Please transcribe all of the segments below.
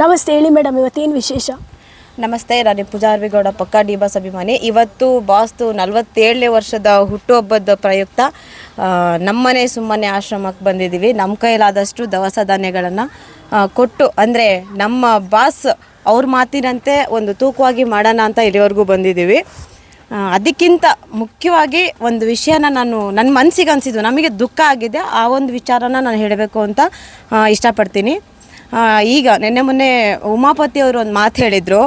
ನಮಸ್ತೆ ಹೇಳಿ ಮೇಡಮ್, ಇವತ್ತೇನು ವಿಶೇಷ? ನಮಸ್ತೆ ನಾನು ಪೂಜಾರ್ವಿಗೌಡ ಪಕ್ಕ ಡಿ ಬಾಸ್ ಅಭಿಮಾನಿ. ಇವತ್ತು ಬಾಸ್ತು ನಲವತ್ತೇಳನೇ ವರ್ಷದ ಹುಟ್ಟುಹಬ್ಬದ ಪ್ರಯುಕ್ತ ನಮ್ಮನೆ ಸುಮ್ಮನೆ ಆಶ್ರಮಕ್ಕೆ ಬಂದಿದ್ದೀವಿ. ನಮ್ಮ ಕೈಲಾದಷ್ಟು ದವಸ ಧಾನ್ಯಗಳನ್ನು ಕೊಟ್ಟು, ಅಂದರೆ ನಮ್ಮ ಬಾಸ್ ಅವ್ರ ಮಾತಿನಂತೆ ಒಂದು ತೂಕವಾಗಿ ಮಾಡೋಣ ಅಂತ ಇಲ್ಲಿವರೆಗೂ ಬಂದಿದ್ದೀವಿ. ಅದಕ್ಕಿಂತ ಮುಖ್ಯವಾಗಿ ಒಂದು ವಿಷಯನ ನಾನು, ನನ್ನ ಮನಸ್ಸಿಗೆ ಅನಿಸಿದ್ದು, ನಮಗೆ ದುಃಖ ಆಗಿದೆ. ಆ ಒಂದು ವಿಚಾರನ ನಾನು ಹೇಳಬೇಕು ಅಂತ ಇಷ್ಟಪಡ್ತೀನಿ. ಈಗ ನಿನ್ನೆ ಮೊನ್ನೆ ಉಮಾಪತಿ ಅವರು ಒಂದು ಮಾತು ಹೇಳಿದರು.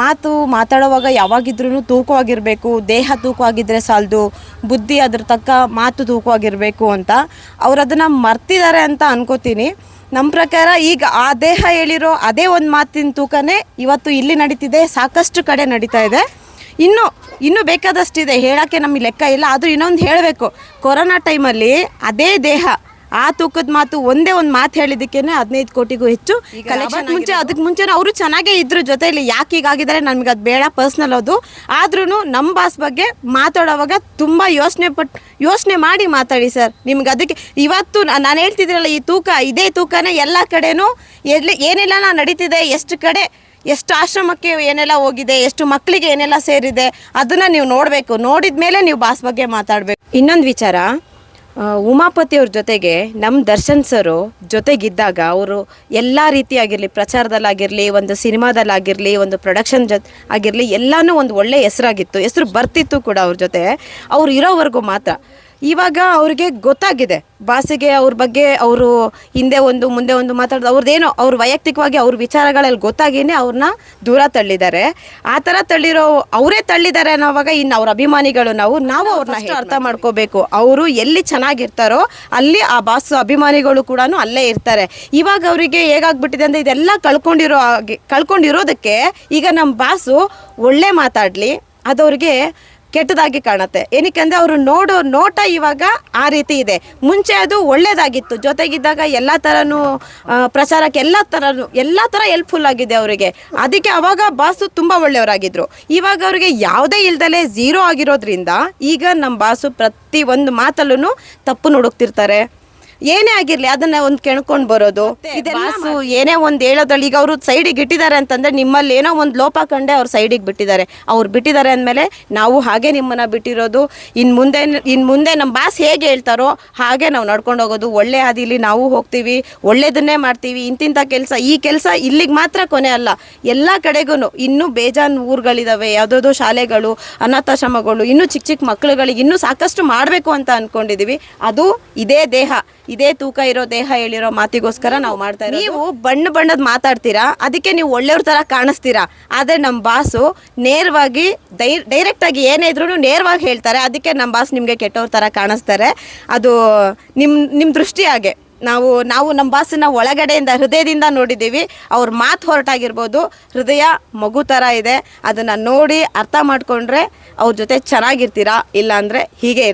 ಮಾತು ಮಾತಾಡುವಾಗ ಯಾವಾಗಿದ್ರೂ ತೂಕವಾಗಿರಬೇಕು, ದೇಹ ತೂಕವಾಗಿದ್ದರೆ ಸಾಲದು, ಬುದ್ಧಿ ಅದ್ರ ತಕ್ಕ ಮಾತು ತೂಕವಾಗಿರಬೇಕು ಅಂತ. ಅವ್ರು ಅದನ್ನು ಮರ್ತಿದ್ದಾರೆ ಅಂತ ಅನ್ಕೋತೀನಿ. ನಮ್ಮ ಪ್ರಕಾರ ಈಗ ಆ ದೇಹ ಹೇಳಿರೋ ಅದೇ ಒಂದು ಮಾತಿನ ತೂಕನೇ ಇವತ್ತು ಇಲ್ಲಿ ನಡೀತಿದೆ, ಸಾಕಷ್ಟು ಕಡೆ ನಡೀತಾ ಇದೆ. ಇನ್ನು, ಇನ್ನೂ ಬೇಕಾದಷ್ಟಿದೆ, ಹೇಳೋಕ್ಕೆ ನಮಗೆ ಲೆಕ್ಕ ಇಲ್ಲ, ಆದರೂ ಇನ್ನೊಂದು ಹೇಳಬೇಕು. ಕೊರೋನಾ ಟೈಮಲ್ಲಿ ಅದೇ ದೇಹ ಆ ತೂಕದ ಮಾತು ಒಂದೇ ಒಂದು ಮಾತು ಹೇಳಿದ್ದಕ್ಕೇನೆ ಹದಿನೈದು ಕೋಟಿಗೂ ಹೆಚ್ಚು. ಕಲೆಕ್ಷನ್ ಮುಂಚೆ ಅದಕ್ಕೆ ಮುಂಚೆ ಅವರು ಚೆನ್ನಾಗೇ ಇದ್ರು ಜೊತೆಯಲ್ಲಿ ಯಾಕೆ ಹೀಗಾಗಿದ್ದಾರೆ ನಮ್ಗೆ ಅದು ಬೇಡ ಪರ್ಸ್ನಲ್ ಅದು. ಆದ್ರೂ ನಮ್ಮ ಬಾಸ್ ಬಗ್ಗೆ ಮಾತಾಡೋವಾಗ ತುಂಬ ಯೋಚನೆ ಪಟ್ಟು ಯೋಚನೆ ಮಾಡಿ ಮಾತಾಡಿ ಸರ್. ನಿಮ್ಗೆ ಅದಕ್ಕೆ ಇವತ್ತು ನಾನು ಹೇಳ್ತಿದ್ರಲ್ಲ ಈ ತೂಕ ಇದೇ ತೂಕನೇ ಎಲ್ಲ ಕಡೆನೂ ಎಲ್ಲಿ ಏನೆಲ್ಲ ನಾನು ನಡೀತಿದೆ ಎಷ್ಟು ಕಡೆ ಎಷ್ಟು ಆಶ್ರಮಕ್ಕೆ ಏನೆಲ್ಲ ಹೋಗಿದೆ ಎಷ್ಟು ಮಕ್ಕಳಿಗೆ ಏನೆಲ್ಲ ಸೇರಿದೆ ಅದನ್ನು ನೀವು ನೋಡಬೇಕು. ನೋಡಿದ ಮೇಲೆ ನೀವು ಬಾಸ್ ಬಗ್ಗೆ ಮಾತಾಡಬೇಕು. ಇನ್ನೊಂದು ವಿಚಾರ. ಉಮಾಪತಿ ಅವ್ರ ಜೊತೆಗೆ ನಮ್ಮ ದರ್ಶನ್ ಸರು ಜೊತೆಗಿದ್ದಾಗ ಅವರು ಎಲ್ಲ ರೀತಿಯಾಗಿರಲಿ, ಪ್ರಚಾರದಲ್ಲಾಗಿರಲಿ, ಒಂದು ಸಿನಿಮಾದಲ್ಲಾಗಿರಲಿ, ಒಂದು ಪ್ರೊಡಕ್ಷನ್ ಜೊತೆ ಆಗಿರಲಿ, ಎಲ್ಲನೂ ಒಂದು ಒಳ್ಳೆಯ ಹೆಸರಾಗಿತ್ತು. ಹೆಸರು ಬರ್ತಿತ್ತು ಕೂಡ ಅವ್ರ ಜೊತೆ. ಅವ್ರು ಇರೋವರೆಗೂ ಮಾತ್ರ. ಇವಾಗ ಅವ್ರಿಗೆ ಗೊತ್ತಾಗಿದೆ. ಬಾಸಿಗೆ ಅವ್ರ ಬಗ್ಗೆ ಅವರು ಹಿಂದೆ ಒಂದು ಮುಂದೆ ಒಂದು ಮಾತಾಡೋದು ಅವ್ರದ್ದೇನೋ ಅವ್ರ ವೈಯಕ್ತಿಕವಾಗಿ ಅವ್ರ ವಿಚಾರಗಳಲ್ಲಿ ಗೊತ್ತಾಗಿನೇ ಅವ್ರನ್ನ ದೂರ ತಳ್ಳಿದ್ದಾರೆ. ಆ ಥರ ತಳ್ಳಿರೋ ಅವರೇ ತಳ್ಳಿದ್ದಾರೆ ಅನ್ನೋವಾಗ ಇನ್ನು ಅವ್ರ ಅಭಿಮಾನಿಗಳು ನಾವು ನಾವು ಅವ್ರನ್ನ ಅರ್ಥ ಮಾಡ್ಕೋಬೇಕು. ಅವರು ಎಲ್ಲಿ ಚೆನ್ನಾಗಿರ್ತಾರೋ ಅಲ್ಲಿ ಆ ಬಾಸ್ ಅಭಿಮಾನಿಗಳು ಕೂಡ ಅಲ್ಲೇ ಇರ್ತಾರೆ. ಇವಾಗ ಅವರಿಗೆ ಹೇಗಾಗ್ಬಿಟ್ಟಿದೆ ಅಂದರೆ ಇದೆಲ್ಲ ಕಳ್ಕೊಂಡಿರೋ ಕಳ್ಕೊಂಡಿರೋದಕ್ಕೆ ಈಗ ನಮ್ಮ ಬಾಸು ಒಳ್ಳೆ ಮಾತಾಡಲಿ ಅದವ್ರಿಗೆ ಅವ್ರಿಗೆ ಕೆಟ್ಟದಾಗಿ ಕಾಣುತ್ತೆ. ಏನಕ್ಕೆ ಅವರು ನೋಡೋ ನೋಟ ಇವಾಗ ಆ ರೀತಿ ಇದೆ. ಮುಂಚೆ ಅದು ಒಳ್ಳೇದಾಗಿತ್ತು. ಜೊತೆಗಿದ್ದಾಗ ಎಲ್ಲ ಥರನೂ ಪ್ರಚಾರಕ್ಕೆ ಎಲ್ಲ ಥರನೂ ಎಲ್ಲ ಥರ ಹೆಲ್ಪ್ಫುಲ್ ಆಗಿದೆ ಅವರಿಗೆ. ಅದಕ್ಕೆ ಅವಾಗ ಬಾಸು ತುಂಬ ಒಳ್ಳೆಯವರಾಗಿದ್ರು. ಇವಾಗ ಅವರಿಗೆ ಯಾವುದೇ ಇಲ್ದಲೆ ಝೀರೋ ಆಗಿರೋದ್ರಿಂದ ಈಗ ನಮ್ಮ ಬಾಸು ಪ್ರತಿ ಒಂದು ಮಾತಲ್ಲೂ ತಪ್ಪು ನುಡುಕ್ತಿರ್ತಾರೆ ಏನೇ ಆಗಿರ್ಲಿ ಅದನ್ನ ಒಂದ್ ಕೆಣ್ಕೊಂಡ್ ಬರೋದು. ಬಾಸು ಏನೇ ಒಂದ್ ಹೇಳೋದ್ರಲ್ಲಿ ಈಗ ಅವರು ಸೈಡಿಗೆ ಇಟ್ಟಿದ್ದಾರೆ ಅಂತಂದ್ರೆ ನಿಮ್ಮಲ್ಲಿ ಏನೋ ಒಂದು ಲೋಪ ಕಂಡೆ ಅವ್ರು ಸೈಡಿಗೆ ಬಿಟ್ಟಿದ್ದಾರೆ. ಅವ್ರು ಬಿಟ್ಟಿದ್ದಾರೆ ಅಂದಮೇಲೆ ನಾವು ಹಾಗೆ ನಿಮ್ಮನ್ನ ಬಿಟ್ಟಿರೋದು. ಇನ್ ಮುಂದೆ ಇನ್ ಮುಂದೆ ನಮ್ಮ ಬಾಸ್ ಹೇಗೆ ಹೇಳ್ತಾರೋ ಹಾಗೆ ನಾವು ನಡ್ಕೊಂಡು ಹೋಗೋದು. ಒಳ್ಳೆ ಹಾದಿಲಿ ನಾವು ಹೋಗ್ತೀವಿ ಒಳ್ಳೇದನ್ನೇ ಮಾಡ್ತೀವಿ. ಇಂತಿಂಥ ಕೆಲಸ ಈ ಕೆಲಸ ಇಲ್ಲಿಗೆ ಮಾತ್ರ ಕೊನೆ ಅಲ್ಲ. ಎಲ್ಲ ಕಡೆಗೂ ಇನ್ನೂ ಬೇಜಾನ್ ಊರುಗಳಿದಾವೆ. ಯಾವ್ದೋ ಶಾಲೆಗಳು ಅನಾಥಾಶ್ರಮಗಳು ಇನ್ನೂ ಚಿಕ್ಕ ಚಿಕ್ಕ ಮಕ್ಕಳುಗಳಿಗೆ ಇನ್ನೂ ಸಾಕಷ್ಟು ಮಾಡಬೇಕು ಅಂತ ಅನ್ಕೊಂಡಿದೀವಿ. ಅದು ಇದೇ ದೇಹ. ಇದೇ ತೂಕ ಇರೋ ದೇಹ ಹೇಳಿರೋ ಮಾತಿಗೋಸ್ಕರ ನಾವು ಮಾಡ್ತಾ ಇರೋದು. ನೀವು ಬಣ್ಣ ಬಣ್ಣದ ಮಾತಾಡ್ತೀರಾ? ಅದಕ್ಕೆ ನೀವು ಒಳ್ಳೆಯವ್ರ ಥರ ಕಾಣಿಸ್ತೀರಾ? ಆದರೆ ನಮ್ಮ ಬಾಸು ನೇರವಾಗಿ ಡೈ ಡೈರೆಕ್ಟ್ ಆಗಿ ಏನೇ ಇದ್ರೂ ನೇರವಾಗಿ ಹೇಳ್ತಾರೆ. ಅದಕ್ಕೆ ನಮ್ಮ ಬಾಸ್ ನಿಮಗೆ ಕೆಟ್ಟವ್ರ ಥರ ಕಾಣಿಸ್ತಾರೆ. ಅದು ನಿಮ್ಮ ನಿಮ್ಮ ದೃಷ್ಟಿ ಹಾಗೆ. ನಾವು ನಾವು ನಮ್ಮ ಬಾಸನ್ನ ಒಳಗಡೆಯಿಂದ, ಹೃದಯದಿಂದ ನೋಡಿದ್ದೀವಿ. ಅವ್ರ ಮಾತು ಹೊರಟಾಗಿರ್ಬೋದು. ಹೃದಯ ಮಗು ಥರ ಇದೆ. ಅದನ್ನು ನೋಡಿ ಅರ್ಥ ಮಾಡಿಕೊಂಡ್ರೆ ಅವ್ರ ಜೊತೆ ಚೆನ್ನಾಗಿರ್ತೀರಾ? ಇಲ್ಲಾಂದರೆ ಹೀಗೆ